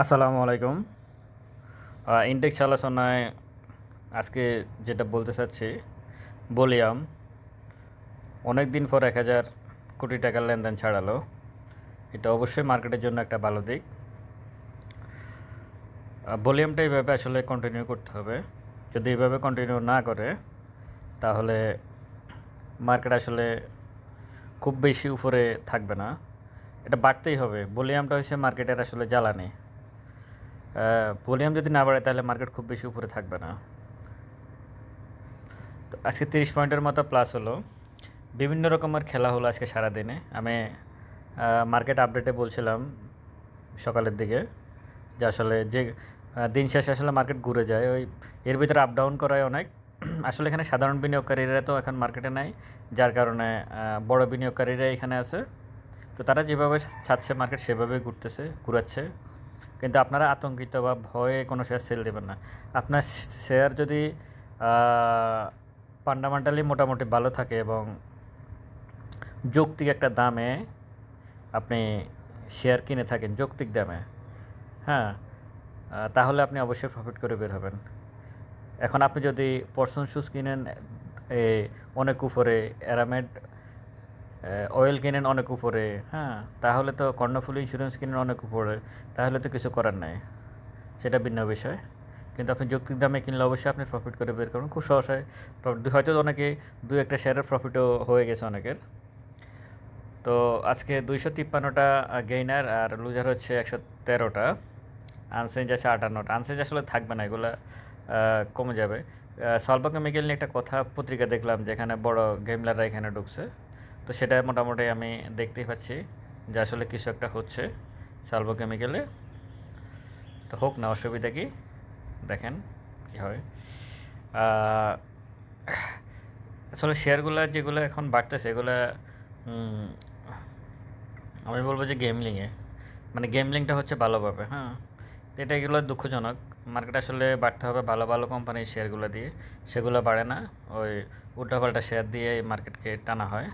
আসসালামু আলাইকুম। ইন্ডেক্স আলোচনায় আজকে যেটা বলতে চাচ্ছি, বলিয়াম। অনেক দিন পর এক হাজার কোটি টাকার লেনদেন ছাড়ালো। এটা অবশ্যই মার্কেটের জন্য একটা ভালো দিক। ভলিউমটা এইভাবে আসলে কন্টিনিউ করতে হবে। যদি এইভাবে কন্টিনিউ না করে, তাহলে মার্কেট আসলে খুব বেশি উপরে থাকবে না। এটা বাড়তেই হবে। ভলিউমটা হচ্ছে মার্কেটের আসলে জ্বালানি। ভলিউম যদি না বাড়ে তাহলে মার্কেট খুব বেশি উপরে থাকবে না। তো আজকে তিরিশ পয়েন্টের মতো প্লাস হলো। বিভিন্ন রকমের খেলা হলো আজকে সারাদিনে। আমি মার্কেট আপডেটে বলছিলাম সকালের দিকে যে আসলে যে দিন শেষে আসলে মার্কেট ঘুরে যায়। ওই এর ভিতরে আপ ডাউন করায় অনেক। আসলে এখানে সাধারণ বিনিয়োগকারীরা তো এখন মার্কেটে নাই, যার কারণে বড় বিনিয়োগকারীরা এখানে আছে। তো তারা যেভাবে ছাড়ছে মার্কেট সেভাবেই ঘুরতেছে, ঘুরাচ্ছে। কিন্তু আপনারা আতঙ্কিত বা ভয়ে কোনো শেয়ার সেল দেবেন না। আপনার শেয়ার যদি ফান্ডামেন্টালি মোটামুটি ভালো থাকে এবং যৌক্তিক একটা দামে আপনি শেয়ার কিনে থাকেন যৌক্তিক দামে হ্যাঁ তাহলে আপনি অবশ্যই প্রফিট করে বের হবেন। এখন আপনি যদি পর্সন শুজ কিনেন এ, অনেক উপরে অ্যারামেড অয়েল কিনেন অনেক উপরে হ্যাঁ? তাহলে তো কর্ণফুল ইন্স্যুরেন্স কিনেন অনেক উপরে, তাহলে তো কিছু করার নাই। সেটা ভিন্ন বিষয়। কিন্তু আপনি যৌক্তিক দামে কিনলে অবশ্যই আপনি প্রফিট করে বের করুন। খুব সহসায় প্রফিট হয়তো অনেকে দু একটা শেয়ারের প্রফিটও হয়ে গেছে অনেকের। তো আজকে দুইশো তিপ্পান্নটা গেইনার আর লুজার হচ্ছে একশো তেরোটা। আনসেঞ্জ আছে আটান্নটা। আনসেঞ্জ আসলে থাকবে না, এগুলো কমে যাবে। সলভা কেমিক্যাল নিয়ে একটা কথা, পত্রিকা দেখলাম, যেখানে বড় গেমলাররা এখানে ঢুকছে। তো সেটা মোটামুটি আমি দেখতেই পাচ্ছি যে আসলে কিছু একটা হচ্ছে সালভো কেমিক্যালে তো হোক না, অসুবিধা কি? দেখেন কী হয়। আসলে শেয়ারগুলো যেগুলো এখন বাড়তেছে, এগুলো আমি বলব যে গেমলিংয়ে মানে গেমলিংটা হচ্ছে ভালোভাবে হ্যাঁ? এটা এগুলো দুঃখজনক। মার্কেট আসলে বাড়তে হবে ভালো ভালো কোম্পানির শেয়ারগুলো দিয়ে। সেগুলো বাড়ে না, ওই উল্টাপাল্টা শেয়ার দিয়ে মার্কেটকে টানা হয়।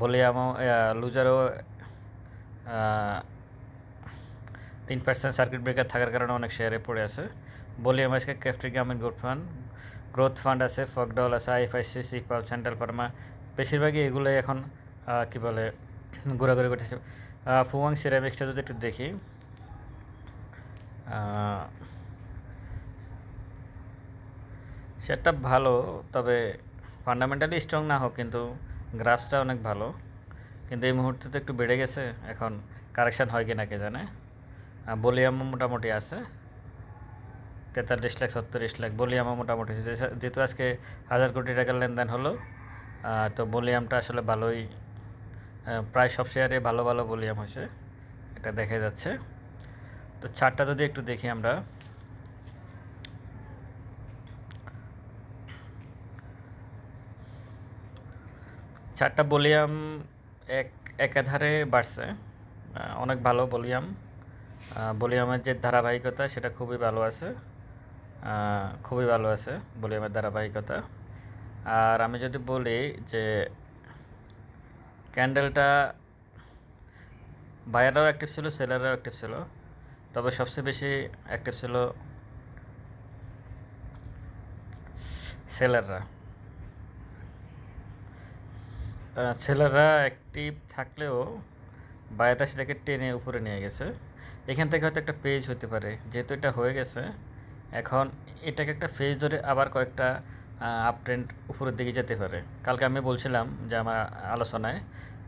বলে আমও লুজারও তিন পার্সেন্ট সার্কিট ব্রেকার থাকার কারণে অনেক শেয়ারে পড়ে আছে। আমার আজকে ক্যাফট্রি গ্রামীণ গ্রোথ ফান্ড গ্রোথ ফান্ড আছে ফকডল আছে আইএফআইসি সিপাল সেন্ট্রাল ফার্মা বেশিরভাগই এগুলোই এখন কি বলে, ঘোরাঘুরি করতেছে। ফুয়াং সিরামিক্সটা যদি একটু দেখি সেটা ভালো, তবে ফান্ডামেন্টালি স্ট্রং না হোক, কিন্তু গ্রাফসটা অনেক ভালো, কিন্তু এই মুহূর্তে তো একটু বেড়ে গেছে, এখন কারেকশান হয় কি না কে জানে। বলিয়াম মোটামুটি আছে, তেতাল্লিশ লাখ, ছত্রিশ লাখ বলিয়ামও মোটামুটি। যেহেতু আজকে হাজার কোটি টাকার লেনদেন হলো তো বলিয়ামটা আসলে ভালোই প্রায় সব শেয়ারে ভালো ভালো বলিয়াম হয়েছে, এটা দেখা যাচ্ছে। তো চারটা যদি একটু দেখি আমরা। চারটা বলিয়াম এক, একাধারে বাড়ছে। অনেক ভালো বলিয়াম বলিয়ামের যে ধারাবাহিকতা, সেটা খুবই ভালো আছে। খুবই ভালো আছে বলিয়ামের ধারাবাহিকতা। আর আমি যদি বলি যে ক্যান্ডেলটা বায়াররাও অ্যাক্টিভ ছিল সেলাররাও অ্যাক্টিভ ছিল। তবে সবচেয়ে বেশি অ্যাক্টিভ ছিল সেলাররা। ছেলেরা অ্যাক্টিভ থাকলেও বায়াটা সেটাকে টেনে উপরে নিয়ে গেছে। এখান থেকে হয়তো একটা পেজ হতে পারে। যেহেতু এটা হয়ে গেছে, এখন এটাকে একটা ফেজ ধরে আবার কয়েকটা আপ ট্রেন্ড উপরের দিকে যেতে পারে। কালকে আমি বলছিলাম যে আমার আলোচনায়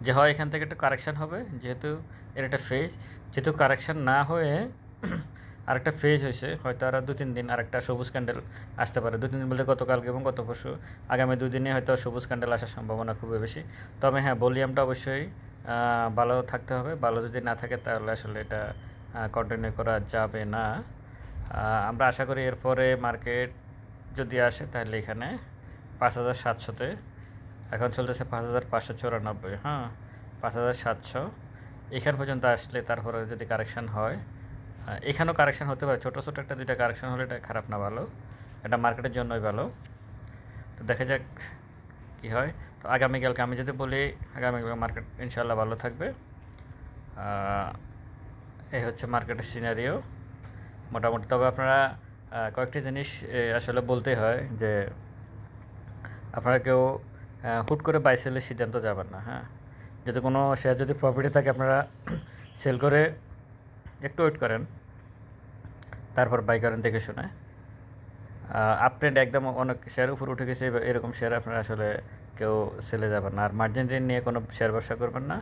যে হয় এখান থেকে একটা কারেকশান হবে, যেহেতু এর একটা ফেজ যেহেতু কারেকশান না হয়ে আরেকটা ফেজ হয়েছে, হয়তো আর দু তিন দিন আরেকটা সবুজ ক্যান্ডেল আসতে পারে। দু তিন দিন বলতে গতকালকে এবং গত পরশু। আগামী দুদিনে হয়তো সবুজ ক্যান্ডেল আসার সম্ভাবনা খুবই বেশি। তবে হ্যাঁ ভলিউমটা অবশ্যই ভালো থাকতে হবে। ভালো যদি না থাকে তাহলে আসলে এটা কন্টিনিউ করা যাবে না। আমরা আশা করি এরপরে মার্কেট যদি আসে তাহলে এখানে পাঁচ হাজার সাতশোতে, এখন চলতেছে পাঁচ হাজার পাঁচশো চুরানব্বই হ্যাঁ? পাঁচ হাজার সাতশো। এখান পর্যন্ত আসলে তারপরে যদি কারেকশান হয় এখানেও কারেকশান হতে পারে। ছোটো ছোটো একটা দুইটা কারেকশান হলে এটা খারাপ না, ভালো। এটা মার্কেটের জন্যই ভালো। তো দেখা যাক কী হয়। তো আগামীকালকে আমি যদি বলি আগামীকাল মার্কেট ইনশাল্লাহ ভালো থাকবে। এই হচ্ছে মার্কেটের সিনারিও মোটামুটি তবে আপনারা কয়েকটি জিনিস আসলে বলতেই হয় যে আপনারা কেউ হুট করে বাই সেলের সিদ্ধান্ত যাবেন না হ্যাঁ? যদি কোনো শেয়ার যদি প্রফিটে থাকে, আপনারা সেল করে একটু ওয়েট করেন। তারপর বাই করেন দেখে শুনে। আপট্রেন্ড একদম অনেক শেয়ার উপর উঠে গেছে এরকম শেয়ার আপনারা আসলে কেউ সেলে যাবেন না। আর মার্জিন ঋণ নিয়ে কোনো শেয়ার ব্যবসা করবেন না।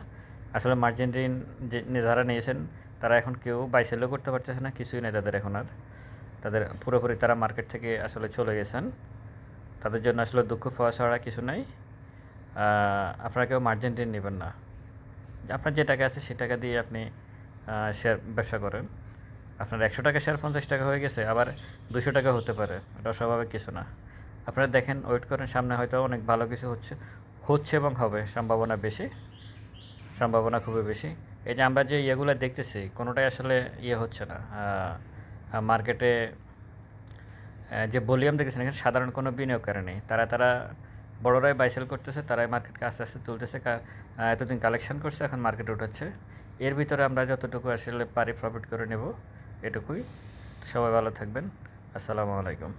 আসলে মার্জিন ঋণ যে যারা নিয়েছেন, তারা এখন কেউ বাই সেলও করতে পারতেছে না, কিছুই নেই তাদের এখন আর। তাদের পুরোপুরি তারা মার্কেট থেকে আসলে চলে গেছেন। তাদের জন্য আসলে দুঃখ পাওয়া ছাড়া কিছু নাই। আপনারা কেউ মার্জিন ঋণ নেবেন না। আপনার যে টাকা আছে, সে টাকা দিয়ে আপনি শেয়ার ব্যবসা করেন। আপনার একশো টাকা শেয়ার পঞ্চাশ টাকা হয়ে গেছে, আবার দুশো টাকা হতে পারে। এটা স্বাভাবিক কিছু না। আপনারা দেখেন ওয়েট করেন, সামনে হয়তো অনেক ভালো কিছু হচ্ছে হচ্ছে এবং হবে, সম্ভাবনা বেশি, সম্ভাবনা খুবই বেশি। এই যে আমরা যে ইয়েগুলো দেখতেছি, কোনোটাই আসলে ইয়ে হচ্ছে না। মার্কেটে যে ভলিউম দেখেছেন এখানে সাধারণ কোনো বিনিয়োগকারী নেই। তারা তারা বড়রাই বাইসেল করতেছে, তারাই মার্কেটকে আস্তে আস্তে তুলতেছে। এতদিন কালেকশন করছে, এখন মার্কেট উঠাচ্ছে এর ভিতরে আমরা যতটুকু আসলে পারি প্রফিট করে নেব, এটুকুই। সবাই ভালো থাকবেন। আসসালামু আলাইকুম।